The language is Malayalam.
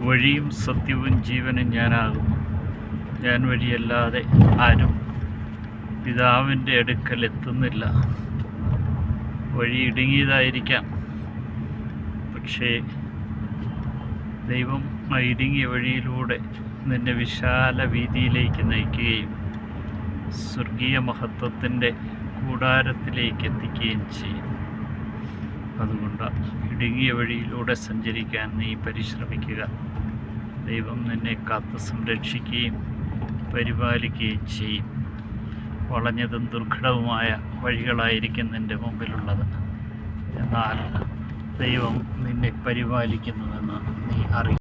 വഴിയും സത്യവും ജീവനും ഞാനാകുന്നു. ഞാൻ വഴിയല്ലാതെ ആരും പിതാവിന്റെ അടുക്കൽ എത്തുന്നില്ല. വഴി ഇടുങ്ങിയതായിരിക്കാം. പക്ഷേ ദൈവം ആ ഇടുങ്ങിയ വഴിയിലൂടെ നിന്നെ വിശാല വീതിയിലേക്ക് നയിക്കുകയും സ്വർഗീയ മഹത്വത്തിന്റെ കൂടാരത്തിലേക്ക് എത്തിക്കുകയും ചെയ്യും. അതുകൊണ്ട് ഇടുങ്ങിയ വഴിയിലൂടെ സഞ്ചരിക്കാൻ നീ പരിശ്രമിക്കുക. ദൈവം നിന്നെ കാത്ത് സംരക്ഷിക്കുകയും പരിപാലിക്കുകയും ചെയ്യും. വളഞ്ഞതും ദുർഘടവുമായ വഴികളായിരിക്കും നിന്റെ മുമ്പിലുള്ളത്. എന്നാൽ ദൈവം നിന്നെ പരിപാലിക്കുന്നുവെന്ന് നീ അറിയും.